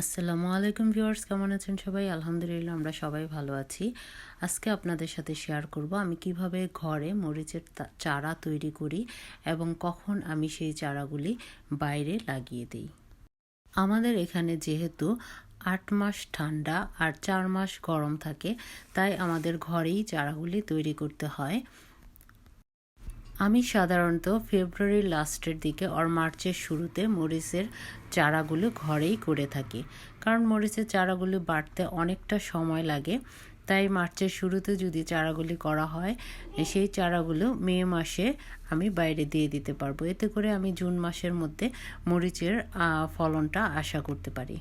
আসসালামু আলাইকুম ভিউয়ার্স, কেমন আছেন সবাই? আলহামদুলিল্লাহ আমরা সবাই ভালো আছি। আজকে আপনাদের সাথে শেয়ার করব আমি কীভাবে ঘরে মরিচের চারা তৈরি করি এবং কখন আমি সেই চারাগুলি বাইরে লাগিয়ে দিই। আমাদের এখানে যেহেতু আট মাস ঠান্ডা আর চার মাস গরম থাকে, তাই আমাদের ঘরেই চারাগুলি তৈরি করতে হয়। আমি সাধারণত ফেব্রুয়ারির লাস্টের দিকে আর মার্চের শুরুতে মরিচের চারাগুলো ঘরেই করে থাকি। কারণ মরিচের চারাগুলো বাড়তে অনেকটা সময় লাগে। তাই মার্চের শুরুতে যদি চারাগুলি করা হয়, সেই চারাগুলো মে মাসে আমি বাইরে দিয়ে দিতে পারব। এতে করে আমি জুন মাসের মধ্যে মরিচের ফলনটা আশা করতে পারি।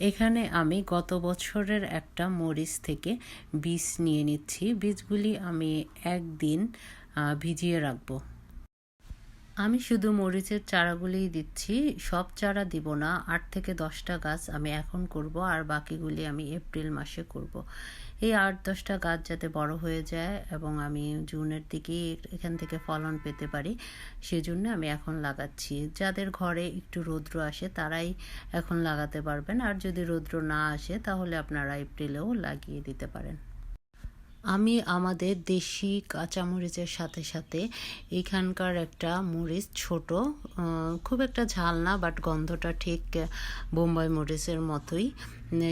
এখানে আমি গত বছরের একটা মরিচ থেকে বীজ নিয়ে নিচ্ছি। বীজগুলি আমি একদিন ভিজিয়ে রাখব। আমি শুধু মরিচের চারাগুলিই দিচ্ছি, সব চারা দিব না, আট থেকে দশটা গাছ আমি এখন করব আর বাকিগুলি আমি এপ্রিল মাসে করব। এই আট দশটা গাছ যাতে বড় হয়ে যায় এবং আমি জুনের দিকেই এখান থেকে ফলন পেতে পারি, সেজন্য আমি এখন লাগাচ্ছি। যাদের ঘরে একটু রৌদ্র আসে তারাই এখন লাগাতে পারবেন, আর যদি রৌদ্র না আসে তাহলে আপনারা এপ্রিলেও লাগিয়ে দিতে পারেন। আমি আমাদের দেশি কাঁচামরিচের সাথে সাথে এখানকার একটা মরিচ ছোট খুব একটা ঝাল না বাট গন্ধটা ঠিক বোম্বাই মরিচের মতোই।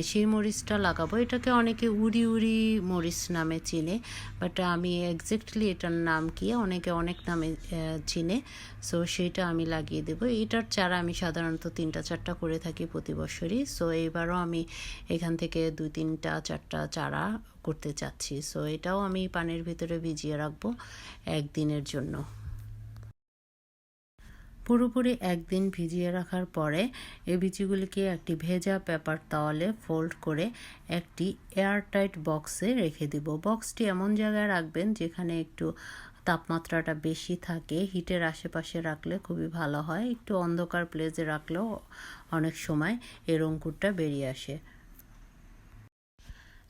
সেই মরিচটা লাগাবো। এটাকে অনেকে উড়ি উড়ি মরিচ নামে চিনে বাট আমি এক্স্যাক্টলি এটার নাম কি অনেকে অনেক নামে চিনে সো সেটা আমি লাগিয়ে দেবো। এটার চারা আমি সাধারণত তিনটা চারটা করে থাকি প্রতি বছরই সো এইবারও আমি এখান থেকে দুই তিনটা চারটা চারা করতে চাচ্ছি। সো এটাও আমি পানির ভিতরে ভিজিয়ে রাখব একদিনের জন্য। পুরোপুরি একদিন ভিজিয়ে রাখার পরে এই বীজগুলিকে একটি ভেজা পেপার তাওয়ালে ফোল্ড করে একটি এয়ারটাইট বক্সে রেখে দিব। বক্সটি এমন জায়গায় রাখবেন যেখানে একটু তাপমাত্রাটা বেশি থাকে। হিটের আশেপাশে রাখলে খুবই ভালো হয়। একটু অন্ধকার প্লেসে রাখলেও অনেক সময় এর অঙ্কুরটা বেরিয়ে আসে।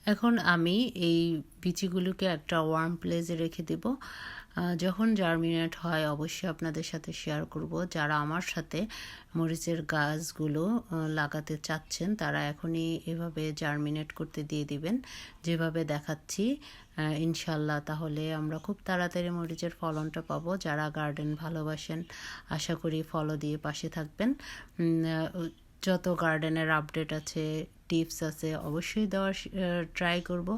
এখন আমি এই বিচিগুলোকে একটা ওয়ার্ম প্লেসে রেখে দেব। যখন জার্মিনেট হয়, অবশ্যই আপনাদের সাথে শেয়ার করব। যারা আমার সাথে মরিচের গাছগুলো লাগাতে চাচ্ছেন, তারা এখনই এভাবে জার্মিনেট করতে দিয়ে দিবেন। যেভাবে দেখাচ্ছি ইনশাল্লাহ তাহলে আমরা খুব তাড়াতাড়ি মরিচের ফলনটা পাবো। যারা গার্ডেন ভালোবাসেন, আশা করি ফলো দিয়ে পাশে থাকবেন। যত গার্ডেনের আপডেট আছে, টিপস আছে, অবশ্যই দেওয়ার ট্রাই করব।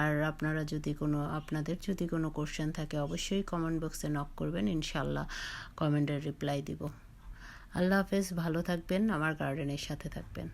আর আপনারা যদি কোনো, আপনাদের যদি কোনো কোশ্চেন থাকে, অবশ্যই কমেন্ট বক্সে নক করবেন ইনশাল্লাহ কমেন্টের রিপ্লাই দিব। আল্লাহ হাফেজ, ভালো থাকবেন, আমার গার্ডেনের সাথে থাকবেন।